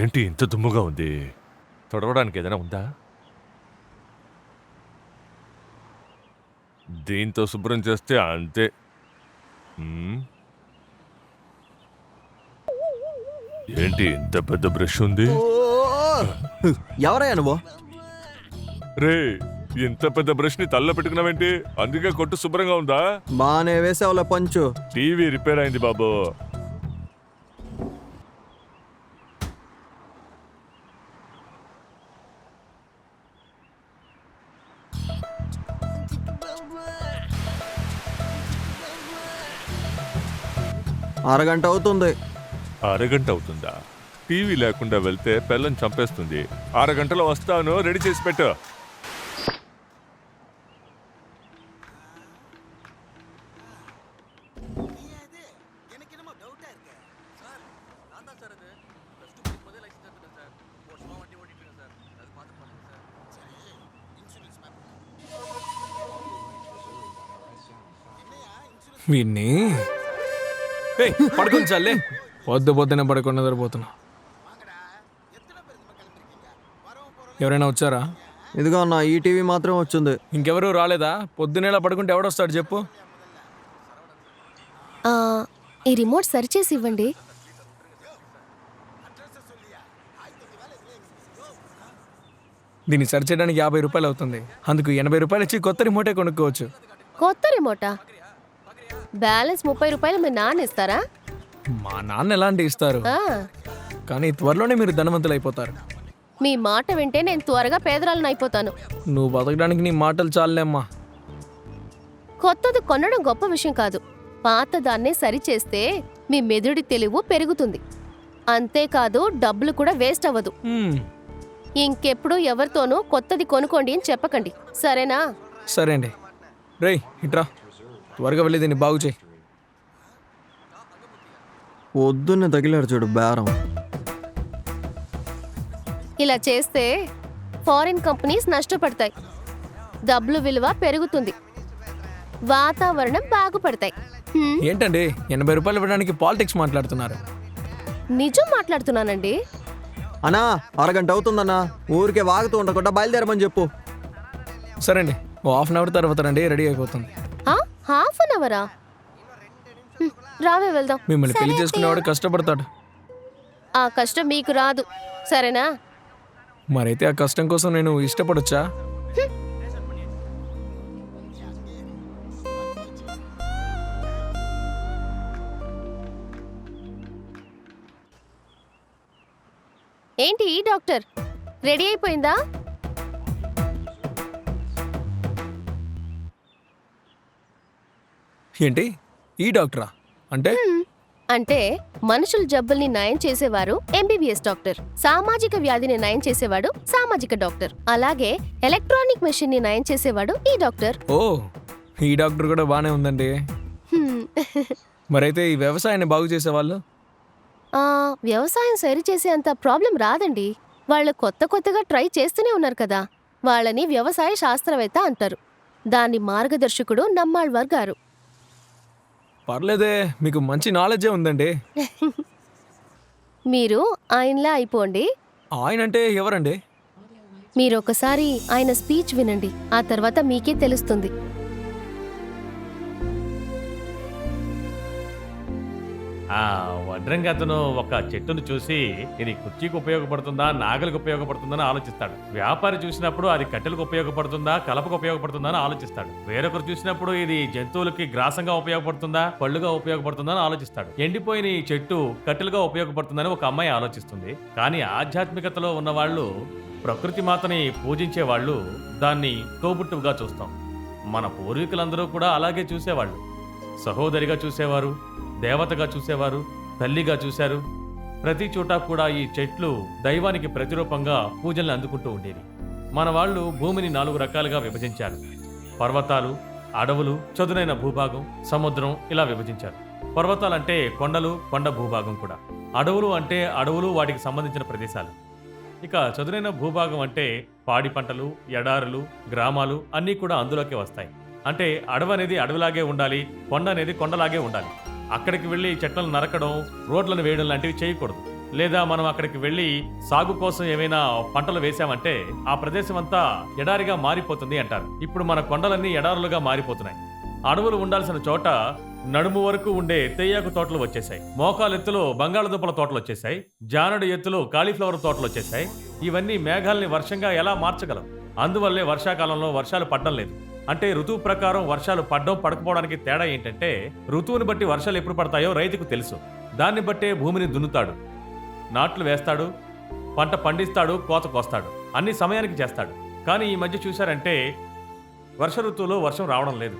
ఏంటి ఇంత దుమ్ముగా ఉంది? తొడవడానికి ఏదైనా ఉందా? దీంతో శుభ్రం చేస్తే అంతే. ఏంటి ఇంత పెద్ద బ్రష్ ఉంది? ఎవరయ్యా నువ్వు? రే ఇంత పెద్ద బ్రష్ని తల్ల పెట్టుకున్నావేంటి? అందుకే కొట్టు శుభ్రంగా ఉందా? బానే వేసావులే పంచు. టీవీ రిపేర్ అయింది బాబు. అరగంట అవుతుంది. అరగంట అవుతుందా? టీవీ లేకుండా వెళ్తే పిల్లని చంపేస్తుంది. అరగంటలో వస్తాను రెడీ చేసి పెట్టు. వీడిని ఏయ్, పడుకోండి చాలే పొద్దు పొద్దునే పడుకొని నిద్రపోతున్నా. ఎవరైనా వచ్చారా? ఇదిగో అన్న ఈ టీవీ మాత్రం వచ్చింది. ఇంకెవరు రాలేదా? పొద్దునేలా పడుకుంటే ఎవడొస్తాడు చెప్పు. ఆ, ఈ రిమోట్ సరిచేసి ఇవ్వండి. దీన్ని సరి చేయడానికి యాభై రూపాయలు అవుతుంది. అందుకు ఎనభై రూపాయలు ఇచ్చి కొత్త రిమోటే కొనుక్కోవచ్చు. కొత్త రిమోటా? బ్యాలెన్స్ ముప్పై రూపాయలు మీ నాన్న ఇస్తారా? మా నాన్న ఎలాంటి ఇస్తారు. ఆ, కానీ త్వరలోనే మీరు ధనవంతులు అయిపోతారు మీ మాట వింటే నేను త్వరగా పేదరాలను అయిపోతాను. నువ్వు బతకడానికి నీ మాటలు చాలులేమ్మా. కొత్తది కొనడం గొప్ప విషయం కాదు. పాతదాన్నే సరిచేస్తే మీ మెదడి తెలివి పెరుగుతుంది. అంతేకాదు డబ్బులు కూడా వేస్ట్ అవ్వదు. ఇంకెప్పుడు ఎవరితోనూ కొత్తది కొనుక్కోండి అని చెప్పకండి. సరేనా? సరే అండి. రేయ్ ఇట్రా. త్వరగా వెళ్ళి దీన్ని బాగు చేయి. పొద్దున్నే తగిలాడు చూడు బేరం. ఇలా చేస్తే ఫారిన్ కంపెనీస్ నష్టపడతాయి. డబ్బులు విలువ పెరుగుతుంది. వాతావరణం బాగుపడతాయి. హ్మ్, ఏంటండి? ఎనభై రూపాయలు ఇవ్వడానికి పాలిటిక్స్ మాట్లాడుతున్నారు. నిజం మాట్లాడుతున్నానండి. అన్నా అరగంట అవుతుందన్నా. ఊరికే వాగుతూ ఉండకుండా బయలుదేరమని చెప్పు. సరే అండి ఓ హాఫ్ అన్ అవర్ తర్వాత రండి రెడీ అయిపోతుంది. హాఫ్ అన్ అవరా? రావే వెళ్దాం. మిమ్మల్ని పెళ్ళి చేసుకునేవాడు కష్టపడతాడు. ఆ కష్టం మీకు రాదు. సరేనా? మరైతే ఆ కష్టం కోసం నేను ఇష్టపడొచ్చా? ఏంటి డాక్టర్? రెడీ అయిపోయిందా? ఏంటి? ఈ డాక్టరా? అంటే. అంటే మనుషుల జబ్బుల్ని నయం చేసేవారు ఎంబీబీఎస్ డాక్టర్. సామాజిక వ్యాధిని నయం చేసేవాడు సామాజిక డాక్టర్. అలాగే ఎలక్ట్రానిక్ మెషిన్ని నయం చేసేవాడు ఈ డాక్టర్. ఓ ఈ డాక్టర్ కూడా బాగానే ఉందండి. మరైతే ఈ వ్యవసాయాన్ని బాగు చేసేవాళ్ళు? ఆ, వ్యవసాయం సరిచేసే అంత ప్రాబ్లం రాదండి. వాళ్ళు కొత్త కొత్తగా ట్రై చేస్తూనే ఉన్నారు కదా. వాళ్ళని వ్యవసాయ శాస్త్రవేత్త అంటారు. దాని మార్గదర్శకుడు నమ్మాళ్వార్ గారు. పర్లేదే మీకు మంచి నాలెడ్జే ఉందండి. మీరు ఆయనలా అయిపోండి. ఆయన అంటే ఎవరండి? మీరు ఒకసారి ఆయన స్పీచ్ వినండి ఆ తర్వాత మీకే తెలుస్తుంది. ఆ వడ్రంగి అతను ఒక చెట్టును చూసి ఇది కుర్చీకి ఉపయోగపడుతుందా నాగలికి ఉపయోగపడుతుందా అని ఆలోచిస్తాడు. వ్యాపారి చూసినప్పుడు అది కట్టెలకు ఉపయోగపడుతుందా కలపకు ఉపయోగపడుతుందా అని ఆలోచిస్తాడు. వేరొకరు చూసినప్పుడు ఇది జంతువులకి గ్రాసంగా ఉపయోగపడుతుందా పళ్ళుగా ఉపయోగపడుతుందా అని ఆలోచిస్తాడు. ఎండిపోయిన ఈ చెట్టు కట్టెలుగా ఉపయోగపడుతుందని ఒక అమ్మాయి ఆలోచిస్తుంది. కానీ ఆధ్యాత్మికతలో ఉన్న వాళ్ళు ప్రకృతి మాతని పూజించే వాళ్ళు దాన్ని తోబుట్టువుగా చూస్తాం. మన పూర్వీకులందరూ కూడా అలాగే చూసేవాళ్ళు. సహోదరిగా చూసేవారు. దేవతగా చూసేవారు తల్లిగా చూశారు. ప్రతి చోట కూడా ఈ చెట్లు దైవానికి ప్రతిరూపంగా పూజల్ని అందుకుంటూ ఉండేవి. మన వాళ్ళు భూమిని నాలుగు రకాలుగా విభజించారు. పర్వతాలు అడవులు చదునైన భూభాగం సముద్రం ఇలా విభజించారు. పర్వతాలంటే కొండలు కొండ భూభాగం కూడా. అడవులు అంటే అడవులు వాటికి సంబంధించిన ప్రదేశాలు. ఇక చదునైన భూభాగం అంటే పాడి పంటలు ఎడారులు గ్రామాలు అన్నీ కూడా అందులోకే వస్తాయి. అంటే అడవి అనేది అడవిలాగే ఉండాలి కొండ అనేది కొండలాగే ఉండాలి. అక్కడికి వెళ్ళి చెట్లను నరకడం రోడ్లను వేయడం లాంటివి చేయకూడదు. లేదా మనం అక్కడికి వెళ్ళి సాగు కోసం ఏమైనా పంటలు వేసామంటే ఆ ప్రదేశం అంతా ఎడారిగా మారిపోతుంది అంటారు. ఇప్పుడు మన కొండలన్నీ ఎడారులుగా మారిపోతున్నాయి. అడవులు ఉండాల్సిన చోట నడుము వరకు ఉండే తేయాకు తోటలు వచ్చేసాయి మోకాలు ఎత్తులో బంగాళదుంపల తోటలు వచ్చేసాయి జానడు ఎత్తులో కాలీఫ్లవర్ తోటలు వచ్చేసాయి ఇవన్నీ మేఘాల్ని వర్షంగా ఎలా మార్చగలం? అందువల్లే వర్షాకాలంలో వర్షాలు పడడం లేదు. అంటే ఋతువు ప్రకారం వర్షాలు పడడం పడకపోవడానికి తేడా ఏంటంటే ఋతువుని బట్టి వర్షాలు ఎప్పుడు పడతాయో రైతుకు తెలుసు. దాన్ని బట్టే భూమిని దున్నుతాడు. నాట్లు వేస్తాడు పంట పండిస్తాడు కోత కోస్తాడు. అన్ని సమయానికి చేస్తాడు. కానీ ఈ మధ్య చూశారంటే వర్ష ఋతువులో వర్షం రావడం లేదు.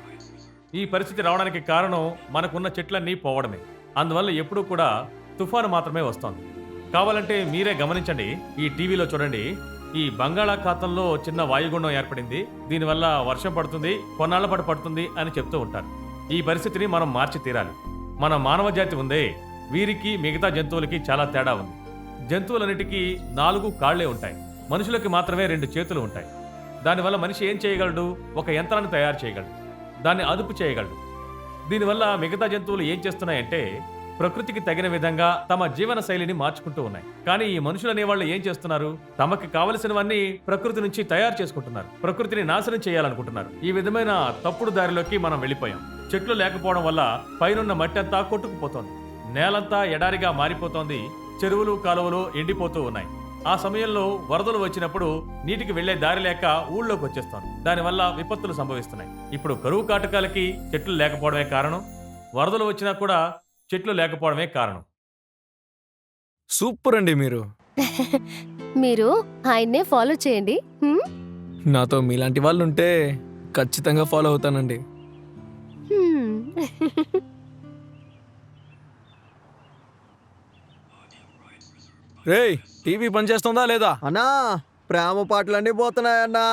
ఈ పరిస్థితి రావడానికి కారణం మనకున్న చెట్లన్నీ పోవడమే. అందువల్ల ఎప్పుడూ కూడా తుఫాను మాత్రమే వస్తోంది. కావాలంటే మీరే గమనించండి. ఈ టీవీలో చూడండి. ఈ బంగాళాఖాతంలో చిన్న వాయుగుండం ఏర్పడింది. దీనివల్ల వర్షం పడుతుంది కొన్నాళ్ళ పాటు పడుతుంది అని చెప్తూ ఉంటారు. ఈ పరిస్థితిని మనం మార్చి తీరాలి. మన మానవ జాతి ఉందే వీరికి మిగతా జంతువులకి చాలా తేడా ఉంది. జంతువులన్నిటికీ నాలుగు కాళ్ళే ఉంటాయి. మనుషులకి మాత్రమే రెండు చేతులు ఉంటాయి. దానివల్ల మనిషి ఏం చేయగలడు? ఒక యంత్రాన్ని తయారు చేయగలడు. దాన్ని అదుపు చేయగలడు. దీనివల్ల మిగతా జంతువులు ఏం చేస్తున్నాయంటే ప్రకృతికి తగిన విధంగా తమ జీవన శైలిని మార్చుకుంటూ ఉన్నాయి. కానీ ఈ మనుషులు అనేవాళ్ళు ఏం చేస్తున్నారు? తమకి కావలసినవన్నీ ప్రకృతి నుంచి తయారు చేసుకుంటున్నారు. ప్రకృతిని నాశనం చేయాలనుకుంటున్నారు. ఈ విధమైన తప్పుడు దారిలోకి మనం వెళ్ళిపోయాం. చెట్లు లేకపోవడం వల్ల పైనున్న మట్టి అంతా కొట్టుకుపోతోంది. నేలంతా ఎడారిగా మారిపోతోంది. చెరువులు కాలువలు ఎండిపోతూ ఉన్నాయి. ఆ సమయంలో వరదలు వచ్చినప్పుడు నీటికి వెళ్ళే దారి లేక ఊళ్ళోకి వచ్చేస్తాను దానివల్ల విపత్తులు సంభవిస్తున్నాయి. ఇప్పుడు కరువు కాటకాలకి చెట్లు లేకపోవడమే కారణం. వరదలు వచ్చినా కూడా చెట్లు లేకపోవడమే కారణం. సూపర్ అండి మీరు. మీరు ఆయన్నే ఫాలో చేయండి. హ్మ్? నాతో మీలాంటి వాళ్ళు ఉంటే ఖచ్చితంగా ఫాలో అవుతానండి. హ్మ్. రేయ్ టీవీ పనిచేస్తుందా లేదా? అన్నా ప్రేమ పాటలన్నీ పోతున్నాయన్నా.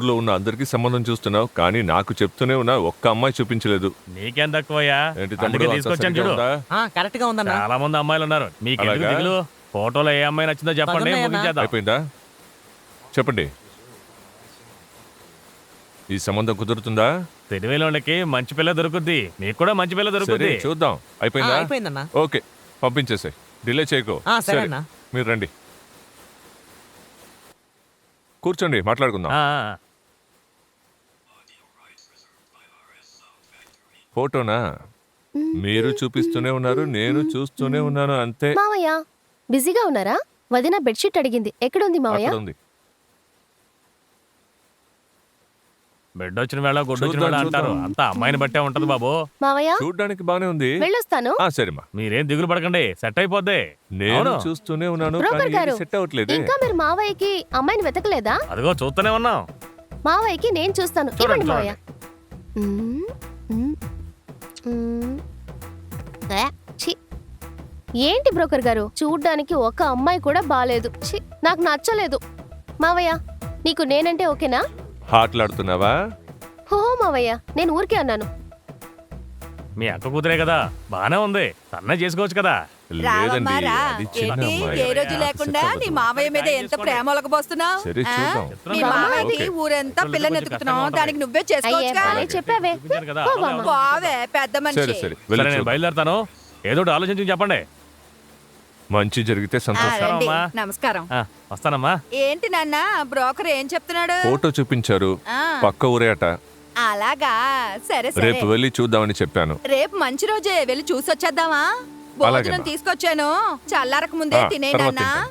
ఊర్లో ఉన్న అందరికీ సంబంధం చూస్తున్నావు కానీ నాకు చెప్తూనే ఉన్నా ఒక్క అమ్మాయి చూపించలేదు. నీకేం తక్కువయ్యా? ఏంటి అందుకే తమ్ముడు అంతా తీసుకొచ్చాను సరిగ్గా చూడు. ఉందా? కరెక్ట్గా ఉందన్న. చాలా మంది అమ్మాయిలు ఉన్నారు. మీకు ఎందుకు అలాగా? దిగులు? ఫోటోలో ఏ అమ్మాయి నచ్చిందో చెప్పండి? ముగించేద్దాం. అయిపోయిందా? చెప్పండి. ఈ సంబంధం కుదురుతుందా? తెలివైనోళ్ళకి మంచి పిల్ల దొరుకుద్ది. మీకు కూడా మంచి పిల్ల సరే దొరుకుద్ది. చూద్దాం. అయిపోయిందా? అయిపోయిందన్న. ఓకే పంపించేసాయి. డిలే చేయకు. ఆ, సరే సరే అన్న. మీరు రండి. కూర్చోండి మాట్లాడుకుందాం. ఆ, ఫోటోనా? మీరు చూపిస్తూనే ఉన్నారు నేను చూస్తూనే ఉన్నాను అంతే. మావయ్య బిజీగా ఉన్నారా? వదిన బెడ్షీట్ అడిగింది. ఎక్కడుంది మావయ్య? అక్కడ ఉంది బిడ్డ వచ్చిన వేళ గుడ్డు వచ్చిన చూద్దాం, వేళ అంటారు. చూద్దాం. అంతా అమ్మాయిని బట్టే ఉంటది బాబు. మావయ్య? చూడ్డానికి బానే ఉంది. వెళ్ళొస్తాను. ఆ సరేమా. మీరేం దిగులు పడకండి సెట్ అయిపోద్ది. నేను అవును. చూస్తూనే ఉన్నాను బ్రోకర్ కానీ గారు, సెట్ అవ్వట్లేదే. ఇంకా మీరు మావయ్యకి అమ్మాయిని వెతకలేదా? అదిగో చూస్తూనే ఉన్నాం. మావయ్యకి నేను చూస్తాను. చూడండి, ఇవ్వండి మావయ్య. మ్మ్, మ్మ్, ఛీ. ఏంటి బ్రోకర్ గారు? చూడ్డానికి ఒక అమ్మాయి కూడా బాలేదు. ఛీ, నాకు నచ్చలేదు. మావయ్య నీకు నేనంటే ఓకేనా? హాట్లాడుతున్నావా హో మావయ్య నేను ఊరికే అన్నాను. మీ అక్క కూతురే కదా బానే ఉంది. తన్నే చేసుకోవచ్చు కదా. లేదండి రావమ్మారా? అది చిన్న ఏంటి? అమ్మాయి. ఏ రోజు లేకుండా నీ మావయ్య మీద ఎంత ప్రేమ ఒలకబోస్తున్నావు సరే చూద్దాం. మీ బామ్మ మావయ్యకి ఓకే. ఊరంతా పిల్లని ఎత్తుకుతున్నావు దానికి నువ్వే అయ్యే చేసుకోవచ్చుగా భలే చెప్పావే. చూపించాను కదా? పో అవునా, బామ్మ. అవునా? బావే పెద్ద సరే మనిషి. సరే సరే వెళ్ళి నేను చూద్దాం. బయలుదేరుతాను. ఏదో ఒకటి ఆలోచించి చెప్పండి. మంచి జరిగితే ఆ, సంతోషం. రండి. నమస్కారం. ఆ, వస్తానమ్మా. ఏంటి నాన్న బ్రోకర్ ఏం చెప్తున్నాడు? ఫోటో చూపించారు. ఆ, పక్క ఊరే అట అలాగా? సరే సరే. రేపు వెళ్ళి చూద్దామని చెప్పాను. రేపు మంచి రోజే. వెళ్ళి చూసొచ్చేద్దామా? భోజనం. తీసుకొచ్చాను చల్లారక ముందే ఆ, తర్వాత తింటాను.